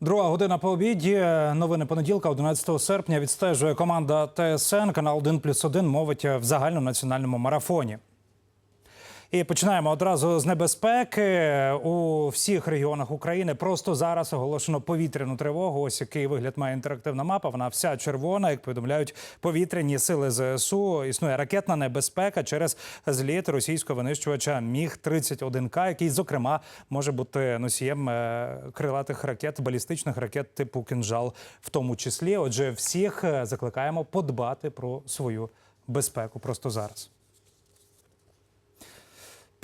Друга година по обіді. Новини понеділка, 11 серпня, відстежує команда ТСН. Канал 1 плюс 1 мовить в загальнонаціональному марафоні. І починаємо одразу з небезпеки у всіх регіонах України. Просто зараз оголошено повітряну тривогу. Ось який вигляд має інтерактивна мапа. Вона вся червона, як повідомляють повітряні сили ЗСУ. Існує ракетна небезпека через зліт російського винищувача Міг 31 к який зокрема може бути носієм е, крилатих ракет, балістичних ракет типу кинжал, в тому числі. Отже, всіх е, закликаємо подбати про свою безпеку просто зараз.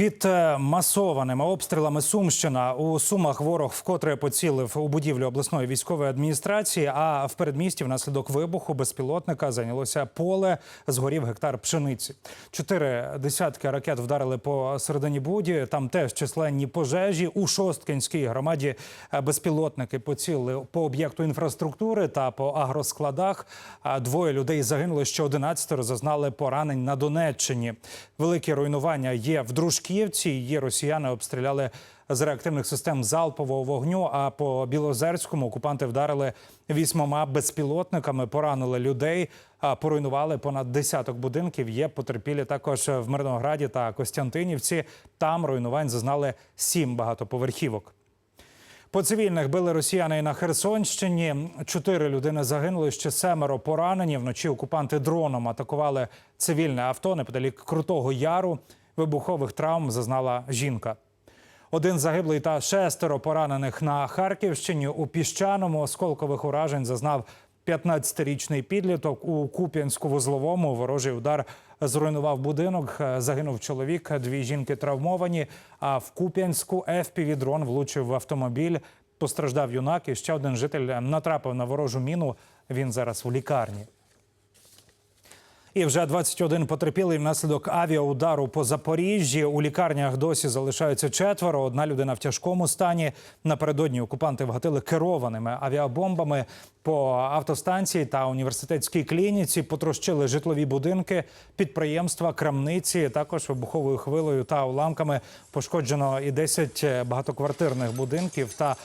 Під е, масованими обстрілами Сумщина у Сумах ворог вкотре поцілив у будівлю обласної військової адміністрації. А в передмісті внаслідок вибуху безпілотника зайнялося поле, згорів гектар пшениці. Чотири десятки ракет вдарили по середині буді. Там теж численні пожежі. У Шосткинській громаді е, безпілотники поцілили по об'єкту інфраструктури та по агроскладах. Двоє людей загинули. Ще 11 зазнали поранень на Донеччині. Великі руйнування є в Дружківці. Її росіяни обстріляли з реактивних систем залпового вогню. А по Білозерському окупанти вдарили вісьмома безпілотниками, поранили людей, поруйнували понад десяток будинків. Є потерпілі також в Мирнограді та Костянтинівці. Там руйнувань зазнали сім багатоповерхівок. По цивільних били росіяни і на Херсонщині. Чотири людини загинули, ще семеро поранені. Вночі окупанти дроном атакували цивільне авто неподалік Крутого Яру. Вибухових травм зазнала жінка. Один загиблий та шестеро поранених на Харківщині. У піщаному осколкових уражень зазнав 15-річний підліток. У Куп'янську-вузловому ворожий удар зруйнував будинок. Загинув чоловік, дві жінки травмовані. А в Куп'янську ФПВ-дрон влучив в автомобіль. Постраждав юнак і ще один житель натрапив на ворожу міну. Він зараз у лікарні. І вже 21 потерпілий внаслідок авіаудару по Запоріжжі. У лікарнях досі залишаються четверо. Одна людина в тяжкому стані. Напередодні окупанти вгатили керованими авіабомбами по автостанції та університетській клініці. Потрощили житлові будинки, підприємства, крамниці. Також вибуховою хвилею та уламками пошкоджено і 10 багатоквартирних будинків та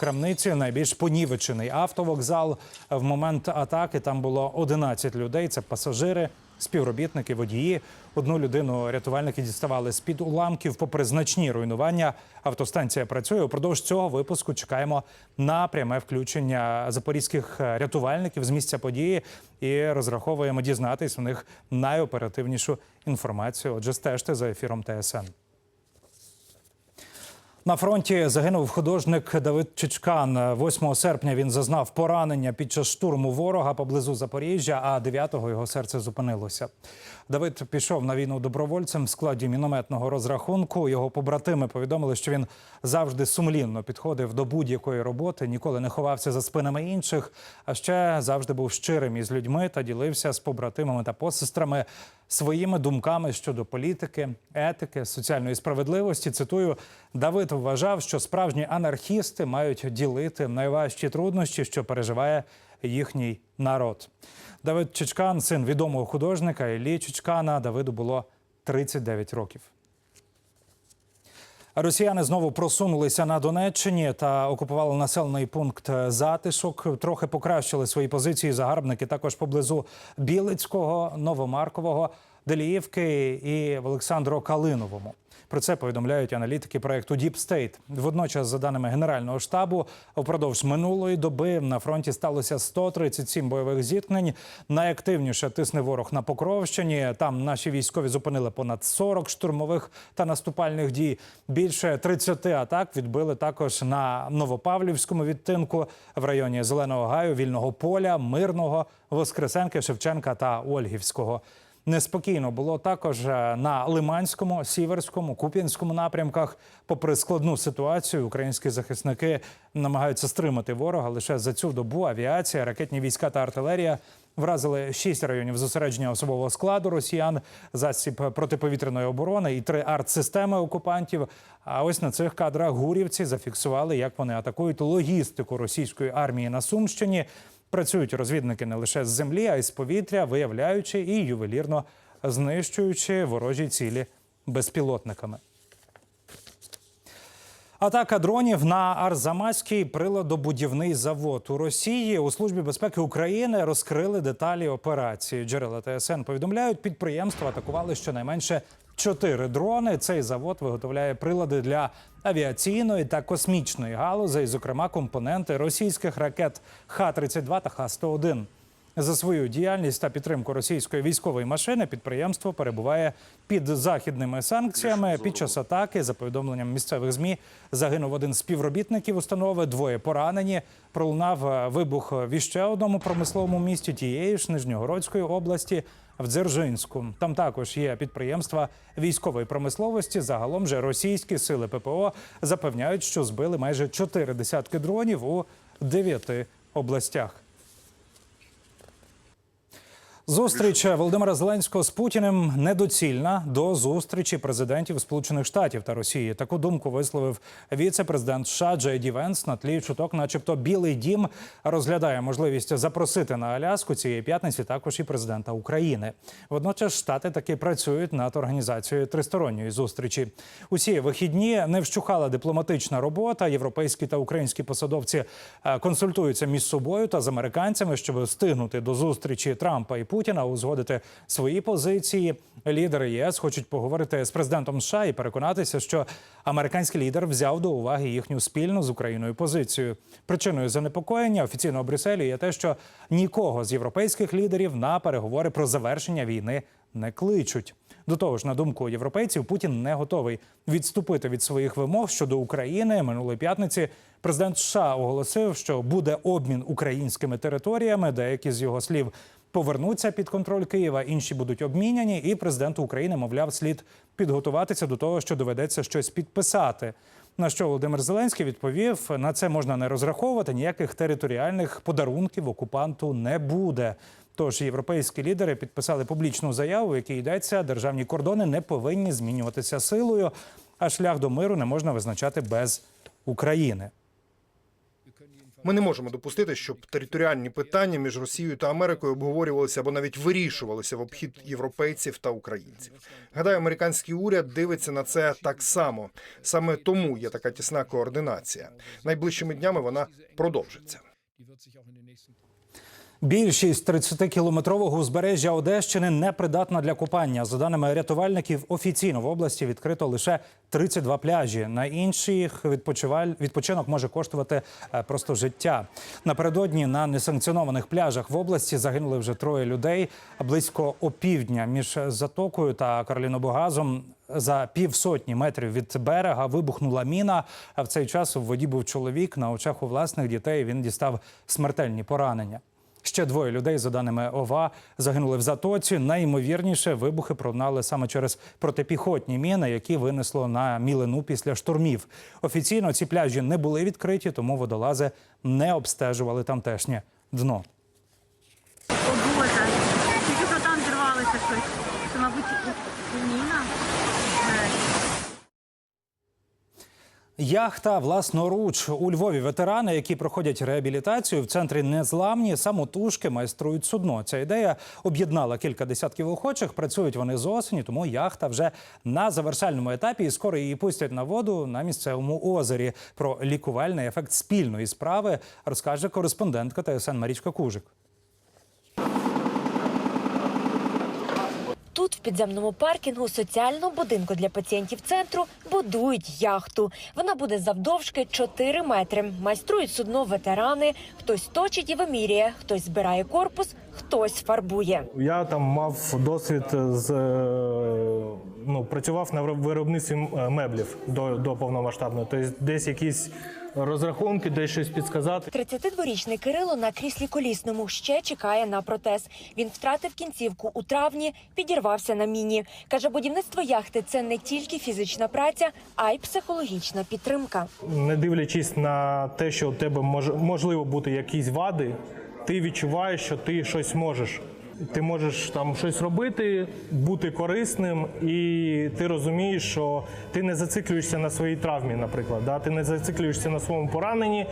крамниці. Найбільш понівечений автовокзал. В момент атаки там було 11 людей. Це пасажири співробітники, водії. Одну людину рятувальники діставали з під уламків. Попри значні руйнування, автостанція працює. Упродовж цього випуску чекаємо на пряме включення запорізьких рятувальників з місця події і розраховуємо дізнатись у них найоперативнішу інформацію. Отже, стежте за ефіром ТСН. На фронті загинув художник Давид Чичкан. 8 серпня він зазнав поранення під час штурму ворога поблизу Запоріжжя, а 9-го його серце зупинилося. Давид пішов на війну добровольцем в складі мінометного розрахунку. Його побратими повідомили, що він завжди сумлінно підходив до будь-якої роботи, ніколи не ховався за спинами інших, а ще завжди був щирим із людьми та ділився з побратимами та посестрами своїми думками щодо політики, етики, соціальної справедливості. Цитую, Давид вважав, що справжні анархісти мають ділити найважчі труднощі, що переживає їхній народ. Давид Чичкан, син відомого художника Іллі Чичкана. Давиду було 39 років. Росіяни знову просунулися на Донеччині та окупували населений пункт затишок. Трохи покращили свої позиції загарбники також поблизу Білицького, Новомаркового, Деліївки і в Олександро-Калиновому. Про це повідомляють аналітики проекту Deep State. Водночас, за даними Генерального штабу, впродовж минулої доби на фронті сталося 137 бойових зіткнень. Найактивніше тисне ворог на Покровщині. Там наші військові зупинили понад 40 штурмових та наступальних дій. Більше 30 атак відбили також на Новопавлівському відтинку в районі Зеленого Гаю, Вільного поля, Мирного, Воскресенки, Шевченка та Ольгівського. Неспокійно було також е, на Лиманському, Сіверському, Куп'янському напрямках. Попри складну ситуацію, українські захисники намагаються стримати ворога. Лише за цю добу авіація, ракетні війська та артилерія вразили шість районів зосередження особового складу росіян, засіб протиповітряної оборони і три артсистеми окупантів. А ось на цих кадрах гурівці зафіксували, як вони атакують логістику російської армії на Сумщині. Працюють розвідники не лише з землі, а й з повітря, виявляючи і ювелірно знищуючи ворожі цілі безпілотниками. Атака дронів на Арзамаський приладобудівний завод у Росії у службі безпеки України розкрили деталі операції. Джерела ТСН повідомляють, підприємство атакували щонайменше чотири дрони. Цей завод виготовляє прилади для авіаційної та космічної галузей, зокрема компоненти російських ракет Х-32 та Х-101. За свою діяльність та підтримку російської військової машини підприємство перебуває під західними санкціями. Під час атаки, за повідомленням місцевих змі, загинув один з співробітників установи. Двоє поранені. Пролунав е, вибух в іще одному промисловому місті тієї ж Нижньогородської області. В Дзержинську там також є підприємства військової промисловості. Загалом же російські сили ППО запевняють, що збили майже чотири десятки дронів у дев'яти областях. Зустріч Володимира Зеленського з Путіним недоцільна до зустрічі президентів Сполучених Штатів та Росії. Таку думку висловив віце-президент США Джей Ді Венс на тлі чуток, начебто, Білий Дім розглядає можливість запросити на Аляску цієї п'ятниці також і президента України. Водночас штати таки працюють над організацією тристоронньої зустрічі. Усі вихідні не вщухала дипломатична робота. Європейські та українські посадовці е, консультуються між собою та з американцями, щоб встигнути до зустрічі Трампа і Путіна, узгодити свої позиції. Лідери ЄС хочуть поговорити з президентом США і переконатися, що американський лідер взяв до уваги їхню спільну з Україною позицію. Причиною занепокоєння офіційного Брюсселі є те, що нікого з європейських лідерів на переговори про завершення війни не кличуть. До того ж, на думку європейців, Путін не готовий відступити від своїх вимог щодо України. Минулої п'ятниці президент США оголосив, що буде обмін українськими територіями. Деякі з його слів повернуться під контроль Києва, інші будуть обміняні. І президенту України, мовляв, слід підготуватися до того, що доведеться щось підписати. На що Володимир Зеленський відповів: на це можна не розраховувати ніяких територіальних подарунків окупанту не буде. Тож європейські лідери підписали публічну заяву, в якій йдеться, державні кордони не повинні змінюватися силою, а шлях до миру не можна визначати без України. Ми не можемо допустити, щоб територіальні питання між Росією та Америкою обговорювалися або навіть вирішувалися в обхід європейців та українців. Гадаю, американський уряд дивиться на це так само. Саме тому є така тісна координація. Найближчими днями вона продовжиться. Більшість 30-кілометрового узбережжя Одещини непридатна для купання. За даними рятувальників, офіційно в області відкрито лише 32 пляжі. На інших відпочиваль... відпочинок може коштувати е, просто життя. Напередодні на несанкціонованих пляжах в області загинули вже троє людей. Близько опівдня між затокою та Карлінобогазом за півсотні метрів від берега вибухнула міна. А в цей час у воді був чоловік. На очах у власних дітей він дістав смертельні поранення. Ще двоє людей, за даними ОВА, загинули в затоці. Найімовірніше вибухи пролунали саме через протипіхотні міни, які винесло на мілину після штурмів. Офіційно ці пляжі не були відкриті, тому водолази не обстежували тамтешнє дно. О Боже, тільки що там зірвалося щось. Це, мабуть, міна. Е, Яхта власноруч у Львові. Ветерани, які проходять реабілітацію в центрі незламні, самотужки майструють судно. Ця ідея об'єднала кілька десятків охочих. Працюють вони з осені, тому яхта вже на завершальному етапі. І скоро її пустять на воду на місцевому озері. Про лікувальний ефект спільної справи розкаже кореспондентка ТСН Марічка Кужик. Тут, в підземному паркінгу соціального будинку для пацієнтів центру, будують яхту. Вона буде завдовжки 4 метри. Майструють судно ветерани. Хтось точить і вимірює, хтось збирає корпус, хтось фарбує. Я там мав досвід з е, ну, працював на виробництві меблів до, до повномасштабного. Тобто десь якісь розрахунки, десь щось підсказати. 32-річний Кирило на кріслі колісному ще чекає на протез. Він втратив кінцівку у травні, підірвався на міні. Каже, будівництво яхти це не тільки фізична праця, а й психологічна підтримка. Не дивлячись на те, що у тебе може можливо бути якісь вади, ти відчуваєш, що ти щось можеш. Ти можеш там щось робити, бути корисним, і ти розумієш, що ти не зациклюєшся на своїй травмі, наприклад. Да? Ти не зациклюєшся на своєму пораненні.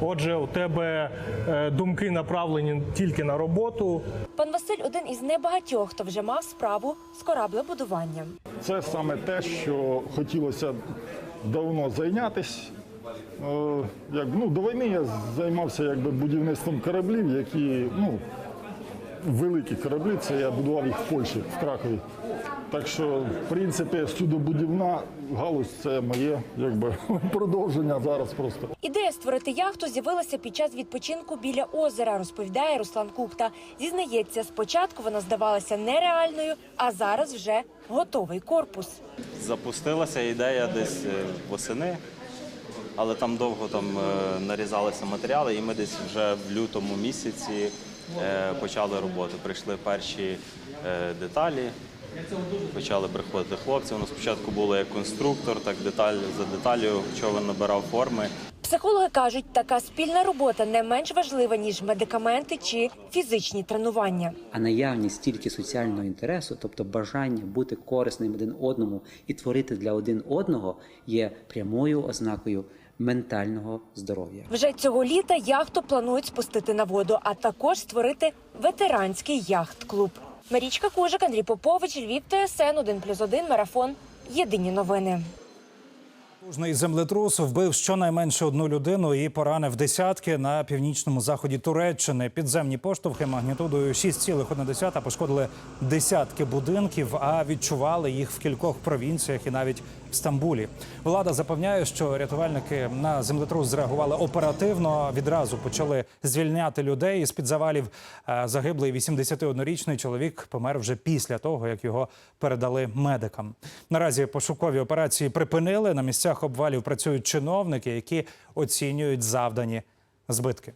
Отже, у тебе е, думки направлені тільки на роботу. Пан Василь один із небагатьох, хто вже мав справу з кораблебудуванням. Це саме те, що хотілося давно зайнятися. Е, Як, ну, до війни я займався якби, будівництвом кораблів, які ну, великі кораблі, це я будував їх в Польщі, в Кракові. Так що, в принципі, судобудівна галузь це моє якби, продовження зараз просто. Ідея створити яхту з'явилася під час відпочинку біля озера, розповідає Руслан Кухта. Зізнається, спочатку вона здавалася нереальною, а зараз вже готовий корпус. Запустилася ідея десь е, восени, але там довго там е, нарізалися матеріали, і ми десь вже в лютому місяці почали роботу. Прийшли перші е, деталі, почали приходити хлопці. Воно спочатку було як конструктор, так деталь за деталю човен набирав форми. Психологи кажуть, така спільна робота не менш важлива ніж медикаменти чи фізичні тренування. А наявність стільки соціального інтересу, тобто бажання бути корисним один одному і творити для один одного, є прямою ознакою ментального здоров'я. Вже цього літа яхту планують спустити на воду, а також створити ветеранський яхт-клуб. Марічка Кужик, Андрій Попович, Львів, ТСН 1+,1, Марафон. Єдині новини. Потужний землетрус вбив щонайменше одну людину і поранив десятки на північному заході Туреччини. Підземні поштовхи магнітудою 6,1 пошкодили десятки будинків, а відчували їх в кількох провінціях і навіть в Стамбулі. Влада запевняє, що рятувальники на землетрус зреагували оперативно. Відразу почали звільняти людей із під завалів. Е, Загиблий 81-річний чоловік помер вже після того, як його передали медикам. Наразі пошукові операції припинили. На місцях обвалів працюють чиновники, які оцінюють завдані збитки.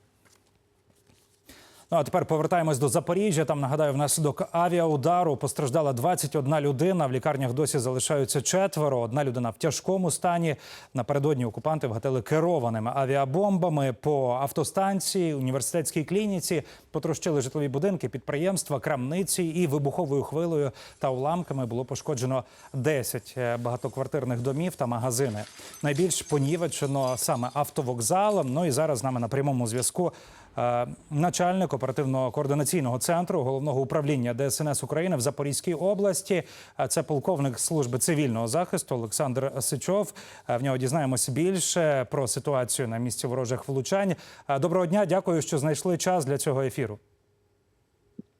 Ну а тепер повертаємось до Запоріжжя. Там нагадаю, внаслідок авіаудару постраждала 21 людина. В лікарнях досі залишаються четверо. Одна людина в тяжкому стані. Напередодні окупанти вгатили керованими авіабомбами по автостанції, університетській клініці. Потрощили житлові будинки, підприємства, крамниці і вибуховою хвилею та уламками було пошкоджено 10 багатоквартирних домів та магазини. Найбільш понівечено саме автовокзал. Ну і зараз з нами на прямому зв'язку. Е, Начальник оперативно-координаційного центру головного управління ДСНС України в Запорізькій області. Е, Це полковник служби цивільного захисту Олександр Сичов. Е, В нього дізнаємося більше про ситуацію на місці ворожих влучань. Доброго дня, дякую, що знайшли час для цього ефіру.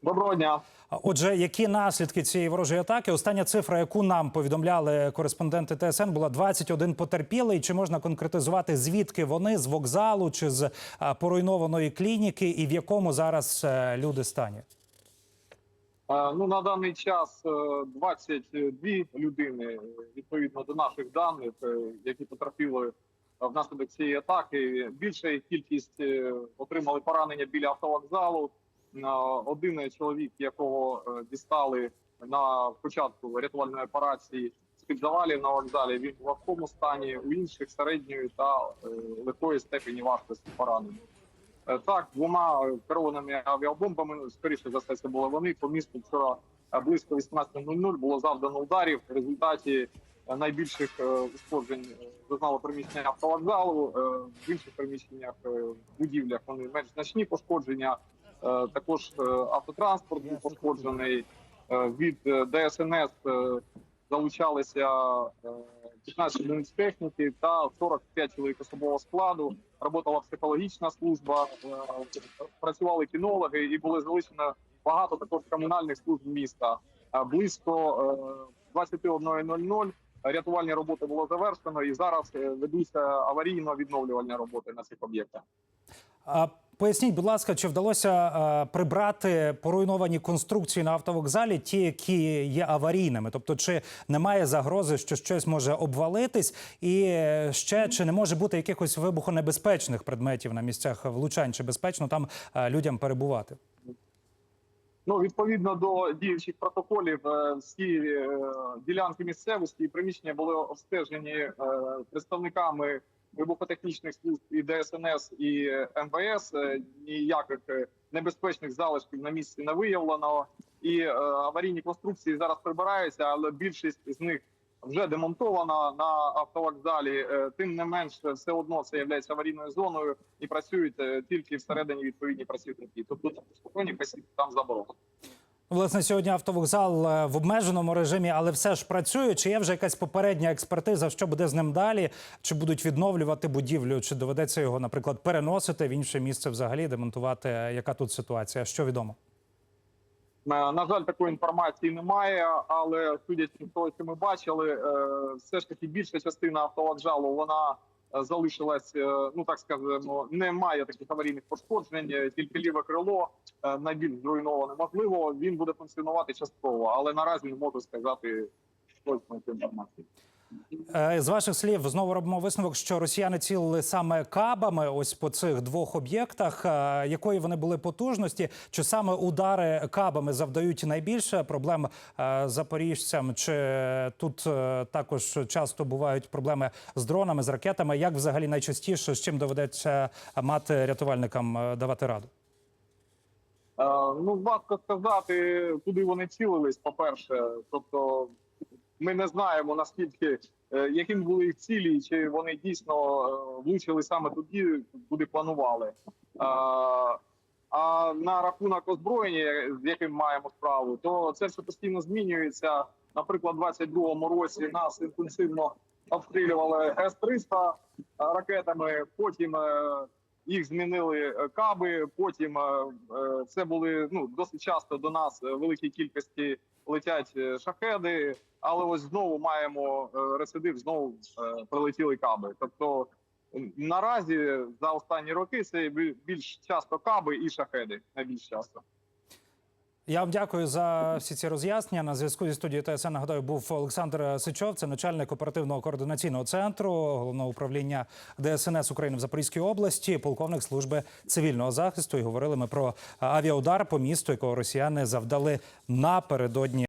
Доброго дня. Отже, які наслідки цієї ворожої атаки? Остання цифра, яку нам повідомляли кореспонденти ТСН, була 21 потерпілий. Чи можна конкретизувати звідки вони з вокзалу чи з поруйнованої клініки, і в якому зараз е, люди стані? Е, Ну на даний час е, 22 людини е, відповідно до наших даних, які потерпіли внаслідок цієї атаки. Більша кількість отримали поранення біля автовокзалу. Один чоловік, якого е, дістали на початку рятувальної операції з під завалів на вокзалі. Він в важкому стані, у інших середньої та е, легкої степені важкості поранення. Е, Так, двома керованими авіабомбами, скоріше за все, це були вони. По місту вчора близько 18.00 було завдано ударів. В результаті найбільших ушкоджень зазнало приміщення автовокзалу. В інших приміщеннях, будівлях вони менш значні пошкодження. Е, Також е, автотранспорт був пошкоджений. Е, Від ДСНС залучалися е, 15 одиниць техніки та 45 чоловік особового складу. Работала психологічна служба, працювали кінологи і були залучено багато також комунальних служб міста. Близько е, 21.00 рятувальні роботи було завершено, і зараз ведуться аварійно-відновлювальні роботи на цих об'єктах. Поясніть, будь ласка, чи вдалося е, прибрати поруйновані конструкції на автовокзалі, ті, які є аварійними? Тобто, чи немає загрози, що щось може обвалитись, і е, ще чи не може бути якихось вибухонебезпечних предметів на місцях влучань? Чи безпечно там е, людям перебувати? Ну, відповідно до діючих протоколів, всі ділянки місцевості і приміщення були обстежені представниками вибухотехнічних служб і ДСНС і МВС. Е, Ніяких е, небезпечних залишків на місці не виявлено. І е, аварійні конструкції зараз прибираються, але більшість з них вже демонтована на автовокзалі. Е, Тим не менш, все одно це є аварійною зоною і працюють тільки всередині відповідні працівники. Тобто спокійні посіб там заборонено. Власне, сьогодні автовокзал е, в обмеженому режимі, але все ж працює. Чи є вже якась попередня експертиза, що буде з ним далі? Чи будуть відновлювати будівлю? Чи доведеться його, наприклад, переносити в інше місце взагалі, демонтувати? Яка тут ситуація? Що відомо? Е, На жаль, такої інформації немає, але судячи того, що ми бачили, е, все ж таки більша частина автовокзалу вона залишилась, е, ну так скажемо, немає таких аварійних пошкоджень, е, тільки ліве крило е, найбільш зруйноване. Можливо, він буде функціонувати частково, але наразі не можу сказати точно цю інформацію. Е, З ваших слів знову робимо висновок, що росіяни цілили саме кабами. Ось по цих двох об'єктах. Е, Якої вони були потужності? Чи саме удари кабами завдають найбільше проблем е, запоріжцям? Чи тут також часто бувають проблеми з дронами, з ракетами? Як взагалі найчастіше з чим доведеться мати рятувальникам давати раду? Ну, важко сказати, куди вони цілились, по-перше. Тобто, ми не знаємо наскільки е, яким були їх цілі, чи вони дійсно е, влучили саме туди, куди планували. Е, А на рахунок озброєння, з яким маємо справу, то це все постійно змінюється. Наприклад, у 22-му році нас інтенсивно обстрілювали С-300 ракетами. Потім е, їх змінили е, каби. Потім е, е, це були ну досить часто до нас великій кількості летять шахеди. Але ось знову маємо рецидив, знову прилетіли каби. Тобто наразі за останні роки це більш часто каби і шахеди. Найбільш часто. Я вам дякую за всі ці роз'яснення. На зв'язку зі студією ТСН, нагадаю, був Олександр Сичов, це начальник оперативного координаційного центру головного управління ДСНС України в Запорізькій області, полковник служби цивільного захисту. І говорили ми про авіаудар по місту, якого росіяни завдали напередодні.